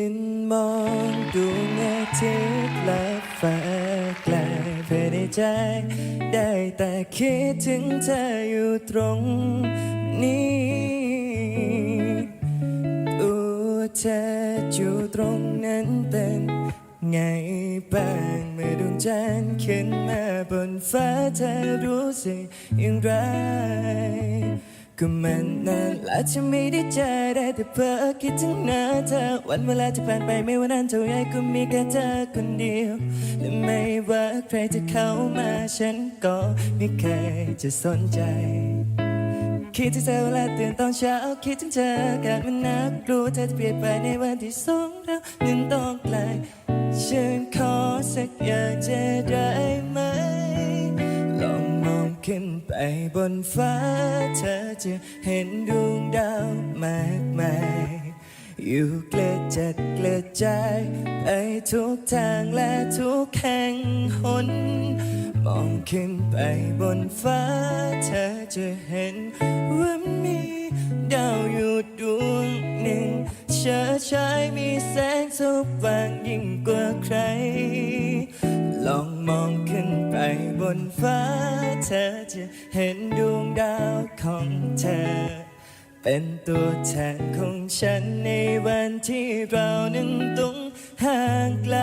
ยืนมองดวงอาทิตย์และฟ้าไกลเพื่อได้ใจ ได้แต่คิดถึงเธออยู่ตรงนี้ตัวเธออยู่ตรงนั้นเป็นไงบ้างเมื่อดวงจันทร์ขึ้นมาบนฟ้าเธอรู้สึกอย่างไร ก็มันนานและจะไม่ได้เจอได้แต่เพ้อคิดถึงหน้าเธอ วันเวลาที่ผ่านไปไม่ว่านานเท่าไรก็มีแค่เธอคนเดียวและไม่ว่าใครจะเข้ามาฉันก็ไม่เคยจะสนใจ คิดถึงเธอเวลาตื่นตอนเช้าคิดถึงเธอกาศมันน่ากลัวเธอจะเปลี่ยนไปในวันที่สองเราหนึ่งต้องไกลฉันขอสักอย่างจะได้ไหม ขึ้นไปบนฟ้า เธอจะเห็นดวงดาวมากมาย อยู่เกระจัดเกระจายไปทุกทางและทุกแห่งหน มองขึ้นไปบนฟ้า เธอจะเห็นว่ามีดาวอยู่ดวงหนึ่งเชิดชายมีแสงสว่างยิ่งกว่าใคร นฟ้าเธอจะเห็นดวงดาวของเธอ เป็นตัวแทนของฉันในวันที่เรานั้นต้องห่างไกล